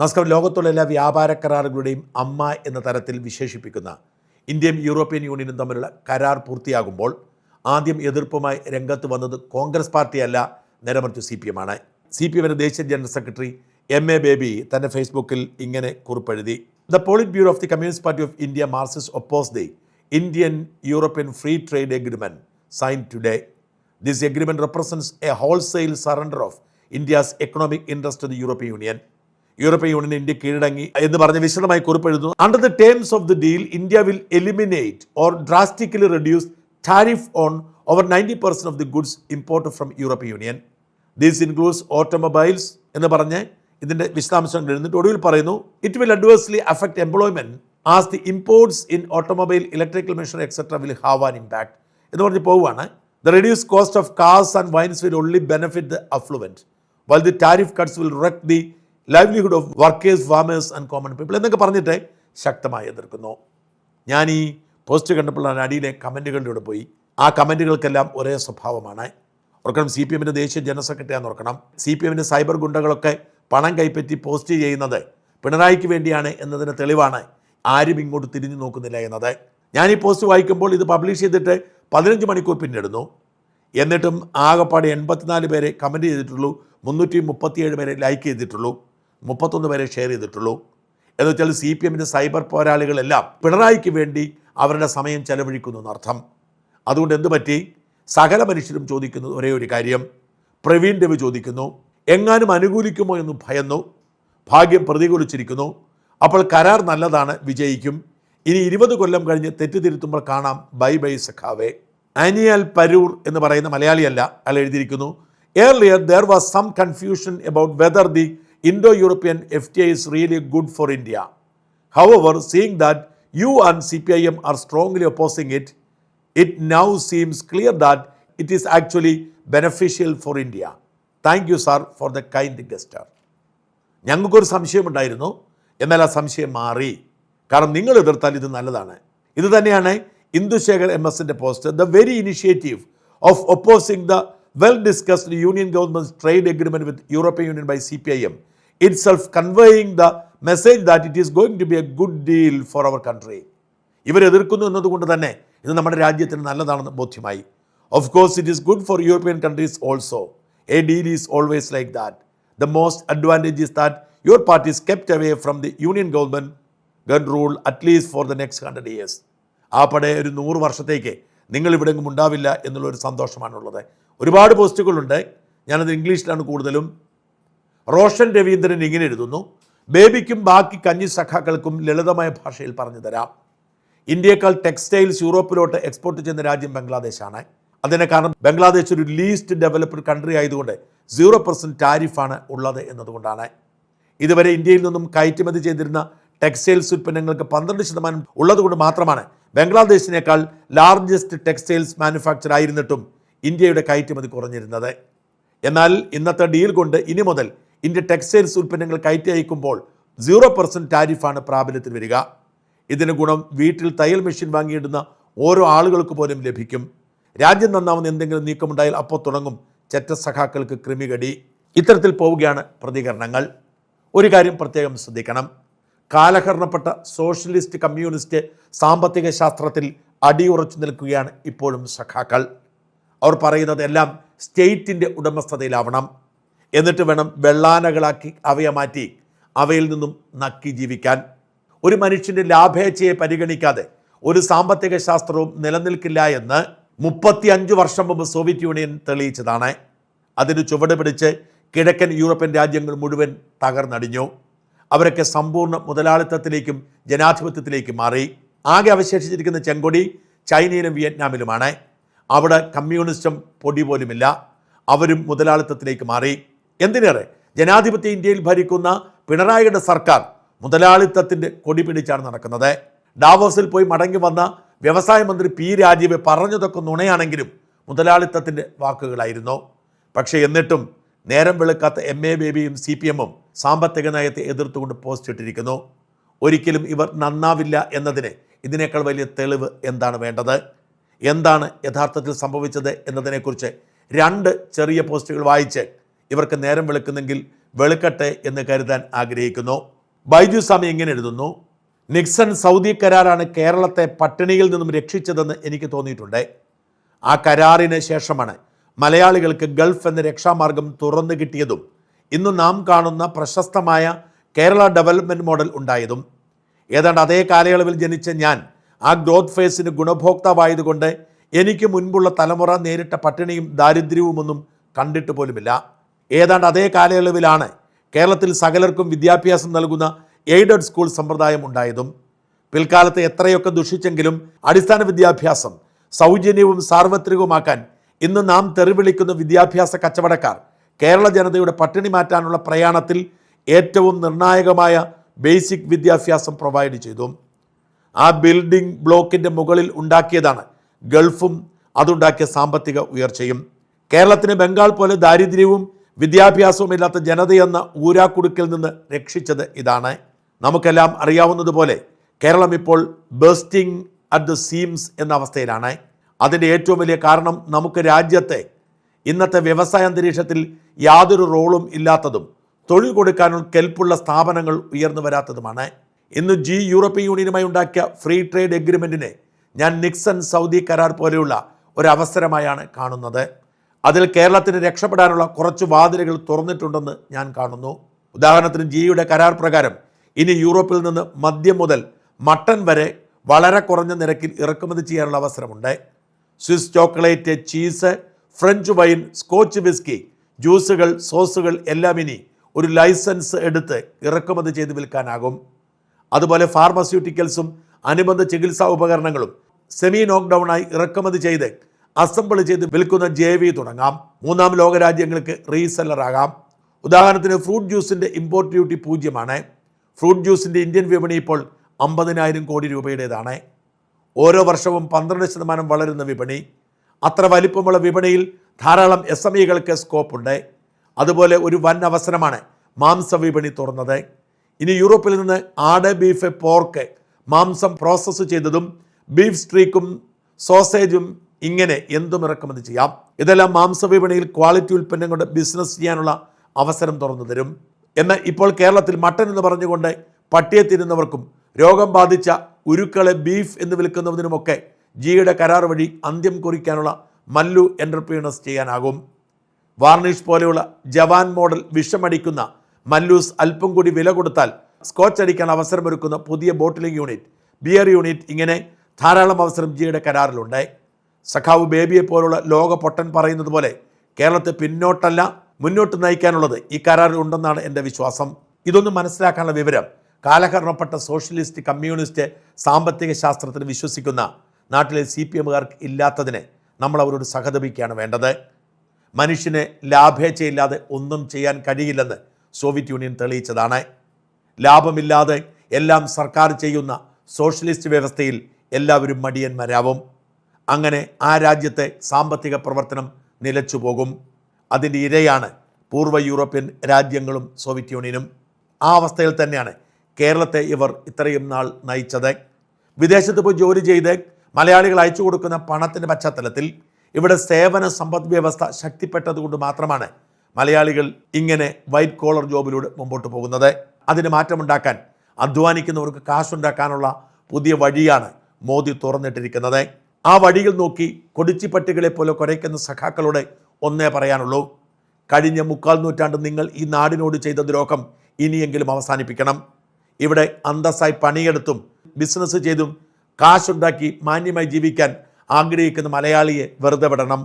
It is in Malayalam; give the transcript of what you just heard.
നമസ്കാരം. ലോകത്തുള്ള എല്ലാ വ്യാപാര കരാറുകളുടെയും അമ്മ എന്ന തരത്തിൽ വിശേഷിപ്പിക്കുന്ന ഇന്ത്യയും യൂറോപ്യൻ യൂണിയനും തമ്മിലുള്ള കരാർ പൂർത്തിയാകുമ്പോൾ ആദ്യം എതിർപ്പുമായി രംഗത്ത് വന്നത് കോൺഗ്രസ് പാർട്ടിയല്ല നേരമറിച്ച് സി പി എമ്മാണ് സി പി എമ്മിന്റെ ദേശീയ general secretary M A Baby തന്റെ ഫേസ്ബുക്കിൽ ഇങ്ങനെ കുറിപ്പെഴുതി the polit bureau of the communist party of India marxist opposes the Indian European free trade agreement sign today this agreement represents a wholesale surrender of India's economic interest to the European Union European Union India കീഴടങ്ങി എന്ന് പറഞ്ഞ് വിശദമായി കുറിപ്പ് എഴുതുന്നു. Under the terms of the deal India will eliminate or drastically reduce tariff on over ninety percent of the goods import from European Union these includes automobiles എന്ന് പറഞ്ഞ് ഇതിന്റെ വിശദാംശങ്ങൾ എഴുന്നിട്ട് ഒടുവിൽ പറയുന്നു it will adversely affect employment as the imports in automobile electrical machine etcetera will have an impact എന്ന് പറഞ്ഞ് പോവുകയാണ്. The reduce cost of cars and wines will only benefit the affluent while the tariff cuts will wreck the livelihood of workers farmers and common people എന്നൊക്കെ പറഞ്ഞിട്ട് ശക്തമായി എതിർക്കുന്നു. ഞാൻ ഈ പോസ്റ്റ് കണ്ടപ്പോൾ ഞാൻ അടിയിലെ കമന്റുകളിലൂടെ പോയി. ആ കമന്റുകൾക്കെല്ലാം ഒരേ സ്വഭാവമാണ്. ഓർക്കണം സി പി എമ്മിന്റെ ദേശീയ ജനറൽ സെക്രട്ടറിയാന്ന് ഓർക്കണം. സി പി എമ്മിന്റെ സൈബർ ഗുണ്ടകളൊക്കെ പണം കൈപ്പറ്റി പോസ്റ്റ് ചെയ്യുന്നത് പിണറായിക്ക് വേണ്ടിയാണ് എന്നതിന് തെളിവാണ് ആരും ഇങ്ങോട്ട് തിരിഞ്ഞു നോക്കുന്നില്ല എന്നത്. ഞാൻ ഈ പോസ്റ്റ് വായിക്കുമ്പോൾ ഇത് പബ്ലിഷ് ചെയ്തിട്ട് പതിനഞ്ച് മണിക്കൂർ പിന്നിടുന്നു. എന്നിട്ടും ആകെപ്പാടെ എൺപത്തിനാല് പേരെ കമന്റ് ചെയ്തിട്ടുള്ളൂ. മുന്നൂറ്റി മുപ്പത്തിയേഴ് പേരെ ലൈക്ക് ചെയ്തിട്ടുള്ളൂ. മുപ്പത്തൊന്ന് പേരെ ഷെയർ ചെയ്തിട്ടുള്ളൂ. എന്ന് വെച്ചാൽ സി പി എമ്മിന്റെ സൈബർ പോരാളികളെല്ലാം പിണറായിക്ക് വേണ്ടി അവരുടെ സമയം ചെലവഴിക്കുന്നു എന്നർത്ഥം. അതുകൊണ്ട് എന്ത് പറ്റി? സകല മനുഷ്യരും ചോദിക്കുന്നത് ഒരേ ഒരു കാര്യം. പ്രവീൺ രവി ചോദിക്കുന്നു എങ്ങാനും അനുകൂലിക്കുമോ എന്ന് ഭയന്നു. ഭാഗ്യം പ്രതികൂലിച്ചിരിക്കുന്നു. അപ്പോൾ കരാർ നല്ലതാണ് വിജയിക്കും. ഇനി ഇരുപത് കൊല്ലം കഴിഞ്ഞ് തെറ്റുതിരുത്തുമ്പോൾ കാണാം. ബൈ ബൈ സഖാവേ. ആനിയൽ പരൂർ എന്ന് പറയുന്ന മലയാളിയല്ല അയാൾ എഴുതിയിരിക്കുന്നു earlier there was some confusion about whether the Indo European F T I is really good for India however seeing that you and C P I M are strongly opposing it it now seems clear that it is actually beneficial for India thank you sir for the kind gesture ഞങ്ങൾക്കൊരു സംശയമുണ്ടായിരുന്നു എന്നാൽ ആ സംശയം മാറി. കാരണം നിങ്ങൾ എതിർത്താൽ ഇത് നല്ലതാണ്. ഇത് തന്നെയാണ് ഇന്ദുശേഖർ എം എസിന്റെ post the very initiative of opposing the well discussed Union government trade agreement with European Union by C P I M it self conveying the message that it is going to be a good deal for our country ഇവരെതിർക്കുന്നു എന്നതുകൊണ്ട് തന്നെ ഇത് നമ്മുടെ രാജ്യത്തിന് നല്ലതാണെന്ന് ബോധ്യമായി. Of course it is good for European countries also a deal is always like that the most advantage is that your party is kept away from the Union government gun rule at least for the next hundred years ആ പടെ ഒരു നൂറ് വർഷത്തേക്ക് നിങ്ങൾ ഇവിടെങ്ങും ഉണ്ടാവില്ല എന്നുള്ളൊരു സന്തോഷമാണുള്ളത്. ഒരുപാട് പോസ്റ്റുകളുണ്ട്. ഞാനത് ഇംഗ്ലീഷിലാണ് കൂടുതലും. റോഷൻ രവീന്ദ്രൻ ഇങ്ങനെ എഴുതുന്നു ബേബിക്കും ബാക്കി കഞ്ഞി സഖാക്കൾക്കും ലളിതമായ ഭാഷയിൽ പറഞ്ഞു തരാം. ഇന്ത്യയേക്കാൾ ടെക്സ്റ്റൈൽസ് യൂറോപ്പിലോട്ട് എക്സ്പോർട്ട് ചെയ്യുന്ന രാജ്യം ബംഗ്ലാദേശാണ്. അതിന് കാരണം ബംഗ്ലാദേശ് ഒരു ലീസ്റ്റ് ഡെവലപ്ഡ് കൺട്രി ആയതുകൊണ്ട് സീറോ പെർസെന്റ് ടാരിഫാണ് ഉള്ളത് എന്നതുകൊണ്ടാണ്. ഇതുവരെ ഇന്ത്യയിൽ നിന്നും കയറ്റുമതി ചെയ്തിരുന്ന ടെക്സ്റ്റൈൽസ് ഉൽപ്പന്നങ്ങൾക്ക് പന്ത്രണ്ട് ശതമാനം ഉള്ളതുകൊണ്ട് മാത്രമാണ് ബംഗ്ലാദേശിനേക്കാൾ ലാർജസ്റ്റ് ടെക്സ്റ്റൈൽസ് മാനുഫാക്ചർ ആയിരുന്നിട്ടും ഇന്ത്യയുടെ കയറ്റുമതി കുറഞ്ഞിരുന്നത്. എന്നാൽ ഇന്നത്തെ ഡീൽ കൊണ്ട് ഇനി മുതൽ ഇന്ത്യ ടെക്സ്റ്റൈൽസ് ഉൽപ്പന്നങ്ങൾ കയറ്റി അയക്കുമ്പോൾ സീറോ പെർസെന്റ് ടാരിഫാണ് പ്രാബല്യത്തിൽ വരിക. ഇതിന് ഗുണം വീട്ടിൽ തയ്യൽ മെഷീൻ വാങ്ങിയിടുന്ന ഓരോ ആളുകൾക്ക് പോലും ലഭിക്കും. രാജ്യം നന്നാവുന്ന എന്തെങ്കിലും നീക്കമുണ്ടായാൽ അപ്പോൾ തുടങ്ങും. ചെറ്റ സഖാക്കൾക്ക് ക്രിമികടി ഇത്തരത്തിൽ പോവുകയാണ് പ്രതികരണങ്ങൾ. ഒരു കാര്യം പ്രത്യേകം ശ്രദ്ധിക്കണം. കാലഹരണപ്പെട്ട സോഷ്യലിസ്റ്റ് കമ്മ്യൂണിസ്റ്റ് സാമ്പത്തിക ശാസ്ത്രത്തിൽ അടിയുറച്ചു നിൽക്കുകയാണ് ഇപ്പോഴും സഖാക്കൾ. അവർ പറയുന്നത് എല്ലാം സ്റ്റേറ്റിന്റെ ഉടമസ്ഥതയിലാവണം. എന്നിട്ട് വേണം വെള്ളാനകളാക്കി അവയെ മാറ്റി അവയിൽ നിന്നും നക്കി ജീവിക്കാൻ. ഒരു മനുഷ്യന്റെ ലാഭേച്ഛയെ പരിഗണിക്കാതെ ഒരു സാമ്പത്തിക ശാസ്ത്രവും നിലനിൽക്കില്ല എന്ന് മുപ്പത്തി അഞ്ച് വർഷം മുമ്പ് സോവിയറ്റ് യൂണിയൻ തെളിയിച്ചതാണ്. അതിന് ചുവട് പിടിച്ച് കിഴക്കൻ യൂറോപ്യൻ രാജ്യങ്ങൾ മുഴുവൻ തകർന്നടിഞ്ഞു. അവരൊക്കെ സമ്പൂർണ മുതലാളിത്തത്തിലേക്കും ജനാധിപത്യത്തിലേക്കും മാറി. ആകെ അവശേഷിച്ചിരിക്കുന്ന ചെങ്കൊടി ചൈനയിലും വിയറ്റ്നാമിലുമാണ്. അവിടെ കമ്മ്യൂണിസ്റ്റും പൊടി പോലുമില്ല. അവരും മുതലാളിത്തത്തിലേക്ക് മാറി. എന്തിനേറെ? ജനാധിപത്യ ഇന്ത്യയിൽ ഭരിക്കുന്ന പിണറായിയുടെ സർക്കാർ മുതലാളിത്തത്തിന്റെ കൊടി പിടിച്ചാണ് നടക്കുന്നത്. ഡാവോസിൽ പോയി മടങ്ങി വന്ന വ്യവസായ മന്ത്രി പി രാജീവ് പറഞ്ഞതൊക്കെ നുണയാണെങ്കിലും മുതലാളിത്തത്തിന്റെ വാക്കുകളായിരുന്നു. പക്ഷേ എന്നിട്ടും നേരം വെളുക്കാത്ത എം എ ബേബിയും സി പി എമ്മും സാമ്പത്തിക നയത്തെ എതിർത്തുകൊണ്ട് പോസ്റ്റ് ഇട്ടിരിക്കുന്നു. ഒരിക്കലും ഇവർ നന്നാവില്ല എന്നതിന് ഇതിനേക്കാൾ വലിയ തെളിവ് എന്താണ് വേണ്ടത്? എന്താണ് യഥാർത്ഥത്തിൽ സംഭവിച്ചത് എന്നതിനെക്കുറിച്ച് രണ്ട് ചെറിയ പോസ്റ്റുകൾ വായിച്ച് ഇവർക്ക് നേരം വെളുക്കുന്നെങ്കിൽ വെളുക്കട്ടെ എന്ന് കരുതാൻ ആഗ്രഹിക്കുന്നു. ബൈജു സ്വാമി ഇങ്ങനെ എഴുതുന്നു. നിക്സൺ സൗദി കരാറാണ് കേരളത്തെ പട്ടിണിയിൽ നിന്നും രക്ഷിച്ചതെന്ന് എനിക്ക് തോന്നിയിട്ടുണ്ട്. ആ കരാറിന് ശേഷമാണ് മലയാളികൾക്ക് ഗൾഫ് എന്ന രക്ഷാമാർഗം തുറന്നു കിട്ടിയതും ഇന്ന് നാം കാണുന്ന പ്രശസ്തമായ കേരള ഡെവലപ്മെന്റ് മോഡൽ ഉണ്ടായതും. ഏതാണ്ട് അതേ കാലയളവിൽ ജനിച്ച ഞാൻ ആ ഗ്രോത്ത് ഫേസിന് ഗുണഭോക്താവായതുകൊണ്ട് എനിക്ക് മുൻപുള്ള തലമുറ നേരിട്ട പട്ടിണിയും ദാരിദ്ര്യവുമൊന്നും കണ്ടിട്ട് പോലുമില്ല. ഏതാണ്ട് അതേ കാലയളവിലാണ് കേരളത്തിൽ സകലർക്കും വിദ്യാഭ്യാസം നൽകുന്ന എയ്ഡഡ് സ്കൂൾ സമ്പ്രദായം ഉണ്ടായതും പിൽക്കാലത്ത് എത്രയൊക്കെ ദുഷിച്ചെങ്കിലും അടിസ്ഥാന വിദ്യാഭ്യാസം സൗജന്യവും സാർവത്രികവുമാക്കാൻ ഇന്ന് നാം തെറിവിളിക്കുന്ന വിദ്യാഭ്യാസ കച്ചവടക്കാർ കേരള ജനതയുടെ പട്ടിണി മാറ്റാനുള്ള പ്രയാണത്തിൽ ഏറ്റവും നിർണായകമായ ബേസിക് വിദ്യാഭ്യാസം പ്രൊവൈഡ് ചെയ്തു. ആ ബിൽഡിംഗ് ബ്ലോക്കിന്റെ മുകളിൽ ഉണ്ടാക്കിയതാണ് ഗൾഫും അതുണ്ടാക്കിയ സാമ്പത്തിക ഉയർച്ചയും. കേരളത്തിന് ബംഗാൾ പോലെ ദാരിദ്ര്യവും വിദ്യാഭ്യാസവും ഇല്ലാത്ത ജനതയെന്ന ഊരാക്കുടുക്കിൽ നിന്ന് രക്ഷിച്ചത് ഇതാണ്. നമുക്കെല്ലാം അറിയാവുന്നതുപോലെ കേരളം ഇപ്പോൾ ബേസ്റ്റിംഗ് അറ്റ് ദ സീംസ് എന്ന അവസ്ഥയിലാണ്. അതിന്റെ ഏറ്റവും വലിയ കാരണം നമുക്ക് രാജ്യത്തെ ഇന്നത്തെ വ്യവസായ അന്തരീക്ഷത്തിൽ യാതൊരു റോളും ഇല്ലാത്തതും തൊഴിൽ കൊടുക്കാനുള്ള കെൽപ്പുള്ള സ്ഥാപനങ്ങൾ ഉയർന്നു വരാത്തതുമാണ്. ഇന്ന് ജി യൂറോപ്യൻ യൂണിയനുമായി ഉണ്ടാക്കിയ ഫ്രീ ട്രേഡ് എഗ്രിമെന്റിനെ ഞാൻ നിക്സൺ സൗദി കരാർ പോലെയുള്ള ഒരവസരമായാണ് കാണുന്നത്. അതിൽ കേരളത്തിന് രക്ഷപ്പെടാനുള്ള കുറച്ച് വാതിലുകൾ തുറന്നിട്ടുണ്ടെന്ന് ഞാൻ കാണുന്നു. ഉദാഹരണത്തിന് ജിയുടെ കരാർ പ്രകാരം ഇനി യൂറോപ്പിൽ നിന്ന് മദ്യം മുതൽ മട്ടൻ വരെ വളരെ കുറഞ്ഞ നിരക്കിൽ ഇറക്കുമതി ചെയ്യാനുള്ള അവസരമുണ്ട്. Swiss chocolate cheese French wine scotch whisky ജ്യൂസുകൾ സോസുകൾ എല്ലാം ഇനി ഒരു ലൈസൻസ് എടുത്ത് ഇറക്കുമതി ചെയ്ത് വിൽക്കാനാകും. അതുപോലെ ഫാർമസ്യൂട്ടിക്കൽസും അനുബന്ധ ചികിത്സാ ഉപകരണങ്ങളും സെമി നോക്ക്ഡൗണായി ഇറക്കുമതി ചെയ്ത് അസംബിൾ ചെയ്ത് വിൽക്കുന്ന ജെ വി തുടങ്ങാം. മൂന്നാം ലോക രാജ്യങ്ങൾക്ക് റീസെല്ലറാകാം ഉദാഹരണത്തിന് ഫ്രൂട്ട് ജ്യൂസിന്റെ ഇമ്പോർട്ട് ഡ്യൂട്ടി പൂജ്യമാണ്. ഫ്രൂട്ട് ജ്യൂസിന്റെ ഇന്ത്യൻ വിപണി ഇപ്പോൾ അമ്പതിനായിരം കോടി രൂപയുടേതാണ്. ഓരോ വർഷവും പന്ത്രണ്ട് ശതമാനം വളരുന്ന വിപണി. അത്ര വലിപ്പമുള്ള വിപണിയിൽ ധാരാളം എസ് എം ഇകൾക്ക് സ്കോപ്പുണ്ട് അതുപോലെ ഒരു വൻ അവസരമാണ് മാംസ വിപണി തുറന്നത്. ഇനി യൂറോപ്പിൽ നിന്ന് ആട് ബീഫ് പോർക്ക് മാംസം പ്രോസസ്സ് ചെയ്തതും ബീഫ് സ്ട്രീക്കും സോസേജും ഇങ്ങനെ എന്തും ഇറക്കുമതി ചെയ്യാം. ഇതെല്ലാം മാംസവിപണിയിൽ ക്വാളിറ്റി ഉൽപ്പന്നങ്ങളുടെ ബിസിനസ് ചെയ്യാനുള്ള അവസരം തുറന്നു തരും. എന്നാൽ ഇപ്പോൾ കേരളത്തിൽ മട്ടൻ എന്ന് പറഞ്ഞുകൊണ്ട് പട്ടിയെ തിരുന്നവർക്കും രോഗം ബാധിച്ച ഉരുക്കളെ ബീഫ് എന്ന് വിൽക്കുന്നതിനുമൊക്കെ ജിയുടെ കരാർ വഴി അന്ത്യം കുറിക്കാനുള്ള മല്ലു എന്റർപ്രീനേഴ്സ് ചെയ്യാനാകും. വാർണിഷ് പോലെയുള്ള ജവാൻ മോഡൽ വിഷമടിക്കുന്ന മല്ലൂസ് അല്പം കൂടി വില കൊടുത്താൽ സ്കോച്ച് അടിക്കാൻ അവസരമൊരുക്കുന്ന പുതിയ ബോട്ടിലിംഗ് യൂണിറ്റ് ബിയർ യൂണിറ്റ് ഇങ്ങനെ ധാരാളം അവസരം ജിയുടെ കരാറിലുണ്ട്. സഖാവ് ബേബിയെ പോലുള്ള ലോക പൊട്ടൻ പറയുന്നത് പോലെ കേരളത്തെ പിന്നോട്ടല്ല മുന്നോട്ട് നയിക്കാനുള്ളത് ഈ കരാറിൽ ഉണ്ടെന്നാണ് എന്റെ വിശ്വാസം. ഇതൊന്ന് മനസ്സിലാക്കാനുള്ള വിവരം. കാലഹരണപ്പെട്ട സോഷ്യലിസ്റ്റ് കമ്മ്യൂണിസ്റ്റ് സാമ്പത്തിക ശാസ്ത്രത്തിൽ വിശ്വസിക്കുന്ന നാട്ടിലെ സി പി എമ്മുകാർക്ക് ഇല്ലാത്തതിനെ നമ്മൾ അവരോട് സഹതപിക്കുകയാണ് വേണ്ടത്. മനുഷ്യന് ലാഭേച്ഛയില്ലാതെ ഒന്നും ചെയ്യാൻ കഴിയില്ലെന്ന് സോവിയറ്റ് യൂണിയൻ തെളിയിച്ചതാണ്. ലാഭമില്ലാതെ എല്ലാം സർക്കാർ ചെയ്യുന്ന സോഷ്യലിസ്റ്റ് വ്യവസ്ഥയിൽ എല്ലാവരും മടിയന്മാരാവും. അങ്ങനെ ആ രാജ്യത്തെ സാമ്പത്തിക പ്രവർത്തനം നിലച്ചു പോകും. അതിന്റെ ഇരയാണ് പൂർവ യൂറോപ്യൻ രാജ്യങ്ങളും സോവിയറ്റ് യൂണിയനും. ആ അവസ്ഥയിൽ തന്നെയാണ് കേരളത്തെ ഇവർ ഇത്രയും നാൾ നയിച്ചത്. വിദേശത്ത് പോയി ജോലി ചെയ്ത് മലയാളികൾ അയച്ചു കൊടുക്കുന്ന പണത്തിന്റെ പശ്ചാത്തലത്തിൽ ഇവിടെ സേവന സമ്പദ് വ്യവസ്ഥ ശക്തിപ്പെട്ടതുകൊണ്ട് മാത്രമാണ് മലയാളികൾ ഇങ്ങനെ വൈറ്റ് കോളർ ജോബിലൂടെ മുമ്പോട്ട് പോകുന്നത്. അതിന് മാറ്റമുണ്ടാക്കാൻ അധ്വാനിക്കുന്നവർക്ക് കാശുണ്ടാക്കാനുള്ള പുതിയ വഴിയാണ് മോദി തുറന്നിട്ടിരിക്കുന്നത്. ആ വഴിയിൽ നോക്കി കൊടിച്ചി പട്ടികളെ പോലെ കുരയ്ക്കുന്ന സഖാക്കളോട് ഒന്നേ പറയാനുള്ളൂ. കഴിഞ്ഞ മുക്കാൽ നൂറ്റാണ്ട് നിങ്ങൾ ഈ നാടിനോട് ചെയ്ത ദ്രോഹം ഇനിയെങ്കിലും അവസാനിപ്പിക്കണം. ഇവിടെ അന്തസ്സായി പണിയെടുത്തും ബിസിനസ് ചെയ്തും കാശുണ്ടാക്കി മാന്യമായി ജീവിക്കാൻ ആഗ്രഹിക്കുന്ന മലയാളിയെ വെറുതെ വിടണം.